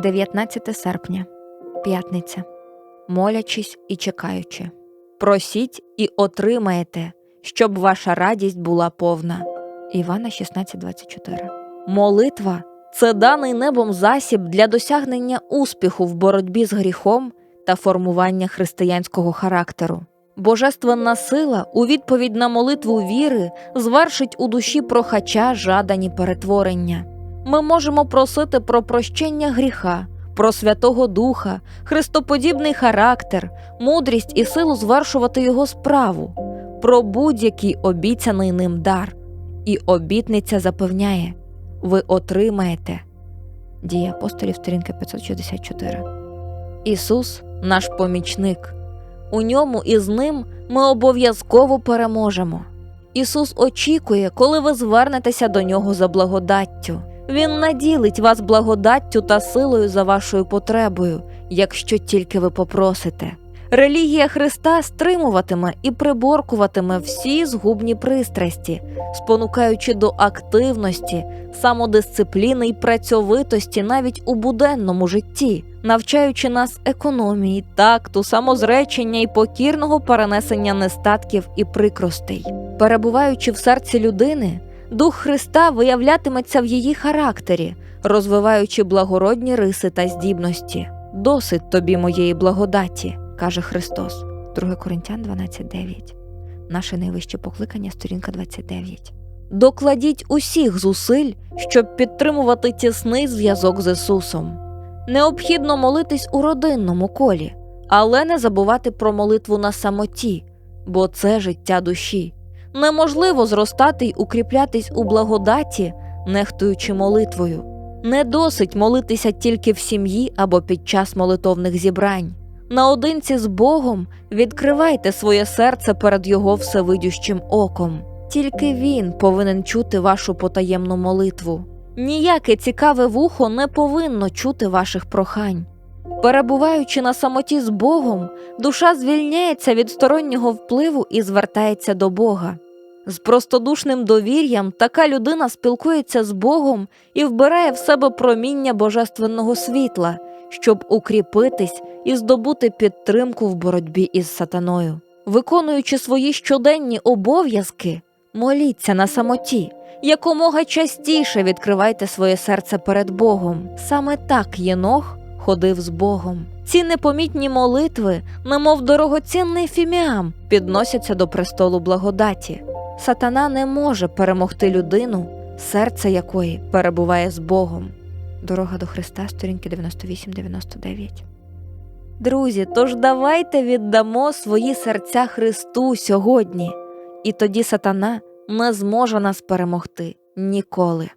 19 серпня, п'ятниця. Молячись і чекаючи. Просіть і отримаєте, щоб ваша радість була повна. Івана 16:24. Молитва це даний небом засіб для досягнення успіху в боротьбі з гріхом та формування християнського характеру. Божественна сила у відповідь на молитву віри звершить у душі прохача жадані перетворення. Ми можемо просити про прощення гріха, про Святого Духа, христоподібний характер, мудрість і силу звершувати його справу, про будь-який обіцяний ним дар. І обітниця запевняє: ви отримаєте. Дія апостолів, сторінка 564. Ісус наш помічник. У ньому і з ним ми обов'язково переможемо. Ісус очікує, коли ви звернетеся до нього за благодаттю. Він наділить вас благодаттю та силою за вашою потребою, якщо тільки ви попросите. Релігія Христа стримуватиме і приборкуватиме всі згубні пристрасті, спонукаючи до активності, самодисципліни і працьовитості навіть у буденному житті, навчаючи нас економії, такту, самозречення і покірного перенесення нестатків і прикростей. Перебуваючи в серці людини, Дух Христа виявлятиметься в її характері, розвиваючи благородні риси та здібності. Досить тобі моєї благодаті, каже Христос. 2 Коринтян 12.9. Наше найвище покликання, сторінка 29. Докладіть усіх зусиль, щоб підтримувати тісний зв'язок з Ісусом. Необхідно молитись у родинному колі, але не забувати про молитву на самоті, бо це життя душі. Неможливо зростати й укріплятись у благодаті, нехтуючи молитвою. Не досить молитися тільки в сім'ї або під час молитовних зібрань. Наодинці з Богом відкривайте своє серце перед Його всевидющим оком. Тільки Він повинен чути вашу потаємну молитву. Ніяке цікаве вухо не повинно чути ваших прохань. Перебуваючи на самоті з Богом, душа звільняється від стороннього впливу і звертається до Бога. З простодушним довір'ям така людина спілкується з Богом і вбирає в себе проміння божественного світла, щоб укріпитись і здобути підтримку в боротьбі із сатаною. Виконуючи свої щоденні обов'язки, моліться на самоті. Якомога частіше відкривайте своє серце перед Богом. Саме так Єнох ходив з Богом. Ці непомітні молитви, немов дорогоцінний фіміам, підносяться до престолу благодаті. Сатана не може перемогти людину, серце якої перебуває з Богом. Дорога до Христа, сторінки 98-99. Друзі, тож давайте віддамо свої серця Христу сьогодні, і тоді сатана не зможе нас перемогти ніколи.